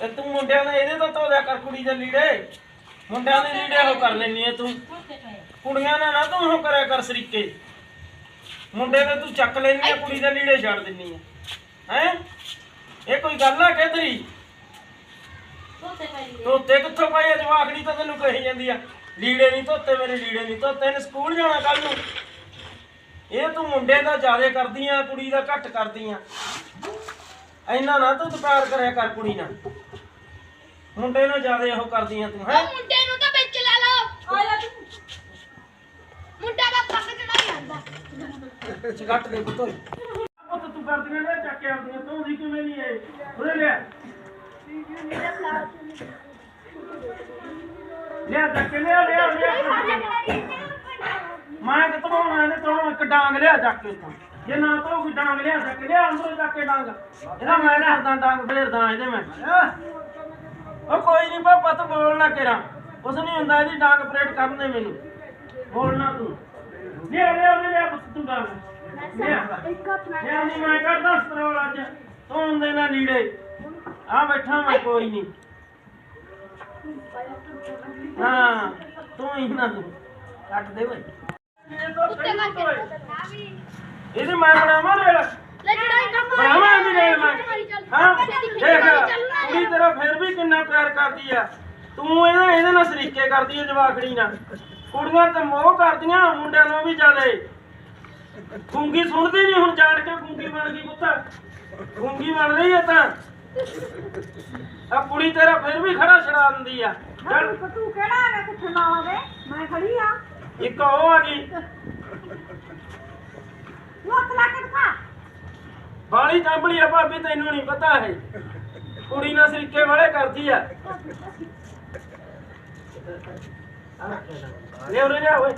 ਤੇ ਤੂੰ ਮੁੰਡਿਆਂ ਦਾ ਇਹਦੇ ਤੋਂ ਧੋ ਦਿਆ ਕਰ ਕੁੜੀ ਦੇ ਲੀੜੇ। ਮੁੰਡਿਆਂ ਦੇ ਲੀੜੇ ਉਹ ਕਰ ਲੈਣੀ ਐ ਤੂੰ। ਕੁੜੀਆਂ ਨਾਲ ਨਾ ਤੂੰ ਉਹ ਕਰਿਆ ਕਰ ਸਰੀਕੇ। ਮੁੰਡੇ ਦੇ ਤੂੰ ਚੱਕ ਲੈਣੀ ਆ, ਕੁੜੀ ਦੇ ਲੀੜੇ ਛੱਡ ਦਿੰਨੀ ਆ। ਹੈ? ਇਹ ਕੋਈ ਗੱਲ ਆ ਕਿ ਧੋਤੇ ਕਿੱਥੋਂ ਪਏ ਆ? ਜਵਾਖੜੀ ਤਾਂ ਤੈਨੂੰ ਕਹੀ ਜਾਂਦੀ ਆ। ਲੀੜੇ ਨਹੀਂ ਧੋਤੇ, ਮੇਰੇ ਲੀੜੇ ਨਹੀਂ ਧੋਤੇ। ਇਹਨੇ ਸਕੂਲ ਜਾਣਾ ਕੱਲ ਨੂੰ। ਇਹ ਤੂੰ ਮੁੰਡੇ ਦਾ ਜ਼ਿਆਦਾ ਕਰਦੀ ਆ, ਕੁੜੀ ਦਾ ਘੱਟ ਕਰਦੀ ਆ। ਇੰਨਾ ਨਾ ਤੂੰ ਪਿਆਰ ਕਰਿਆ ਕਰ ਕੁੜੀ ਨਾਲ। ਮੁੰਡੇ ਨਾਲ ਜ਼ਿਆਦਾ ਉਹ ਕਰਦੀ ਆ ਤੂੰ ਹੈ? ਮੁੰਡੇ ਨੂੰ ਤਾਂ ਵਿੱਚ ਲੈ ਲਓ। ਆ ਲੈ ਤੂੰ। ਮੁੰਡਾ ਦਾ ਪੱਕ ਚੜਾ ਜਾਂਦਾ। ਚਗੱਟ ਦੇ ਪੁੱਤੋ। ਉਹ ਤਾਂ ਤੂੰ ਕਰਦੀਆਂ ਨੇ ਚੱਕ ਕੇ ਆਉਂਦੀਆਂ ਤੂੰ ਦੀ ਕਿਵੇਂ ਨਹੀਂ ਏ ਉਰੇ ਲਿਆ। ਲਿਆ ਚੱਕ ਕੇ ਲਿਆ ਲਿਆ ਲਿਆ। ਮੈਂ ਕਿ ਤਮਾਉਣਾ ਇਹਨੇ? ਤੋਂ ਇੱਕ ਡਾਂਗ ਲਿਆ ਚੱਕ ਕੇ ਇੱਥੋਂ। ਜੇ ਨਾ ਤੋ ਕੋਈ ਡਾਂਗ ਲਿਆ ਚੱਕ ਲਿਆ ਅੰਦਰੋਂ ਚੱਕ ਕੇ ਡਾਂਗ। ਇਹਦਾ ਮੈਂ ਰੱਖਦਾ ਡਾਂਗ ਫੇਰਦਾ ਇਹਦੇ ਮੈਂ। ਉਹ ਕੋਈ ਨਹੀਂ ਪਾਪਾ ਤੂੰ ਬੋਲਣਾ ਕਿਰਾ ਕੁਛ ਨਹੀਂ ਹੁੰਦਾ ਇਹਦੀ ਡਾਂਗ ਪਰੇਡ ਕਰਨ ਦੇ ਮੈਨੂੰ। ਬੋਲਣਾ ਤੂੰ। ਲਿਆ ਲਿਆ ਉਹਨੇ ਲਿਆ ਪੁੱਤ ਤੂੰ ਡਾਂਗ। ਲਿਆ। ਨਹੀਂ ਮੈਂ ਕਰਦਾ ਸਤਰੋਲ ਅੱਜ। ਤੂੰ ਹੁੰਦੇ ਨਾ ਲੀੜੇ ਆ ਬੈਠਾ ਮੈਂ ਕੋਈ ਨਹੀਂ ਹਾਂ ਤੂੰ ਹੀ ਨਾ ਤੂੰ। ਕੱਟ ਦੇ ਕੇ ਇਹਦੇ ਮੈਂ ਬਣਾਵਾਂ ਰੇਲ ਲੈ ਚੜਾਈ ਕੰਮ ਬਣਾਵਾਂ ਇਹਦੀ ਰੇਲ ਮੈਂ ਹਾਂ ਦੇਖ ਤੇਰਾ ਫਿਰ ਵੀ ਕਿੰਨਾ ਪਿਆਰ ਕਰਦੀ ਆ। ਤੂੰ ਇਹਦੇ ਇਹਦੇ ਨਾਲ ਸਰੀਕੇ ਕਰਦੀ ਆ ਜਵਾਖੜੀ ਨਾਲ। ਕੁੜੀਆਂ ਤੇ ਮੋਹ ਕਰਦੀਆਂ ਮੁੰਡਿਆਂ ਨੂੰ ਵੀ ਜ਼ਿਆਦੇ। ਗੂੰਗੀ ਸੁਣਦੀ ਨਹੀਂ ਹੁਣ ਜਾਣ ਕੇ ਗੂੰਗੀ ਬਣ ਗਈ ਪੁੱਤ। ਗੂੰਗੀ ਬਣ ਰਹੀ ਆ ਤਾਂ। ਆ ਕੁੜੀ ਤੇਰਾ ਫਿਰ ਵੀ ਖੜਾ ਛੜਾ ਦਿੰਦੀ ਆ। ਤੂੰ ਕਿਹੜਾ ਹੈਗਾ ਕਿੱਥੇ ਲਾਵਾਂਗੇ ਮੈਂ ਖੜੀ ਆ। ਇੱਕ ਉਹ ਆ ਗਈ। ਤੂੰ ਹੱਥ ਲਾ ਕੇ ਦਿਖਾ। ਬਾਲੀ ਚਾਂਬਲੀ ਆ ਭਾਬੀ ਤੈਨੂੰ ਨਹੀਂ ਪਤਾ ਹੈ ਕੁੜੀ ਨਾਲ ਸਰੀਕੇ ਵਾਲੇ ਕਰਦੀ ਆ। ਲੈ ਉਰੇ ਲਿਆ ਓਏ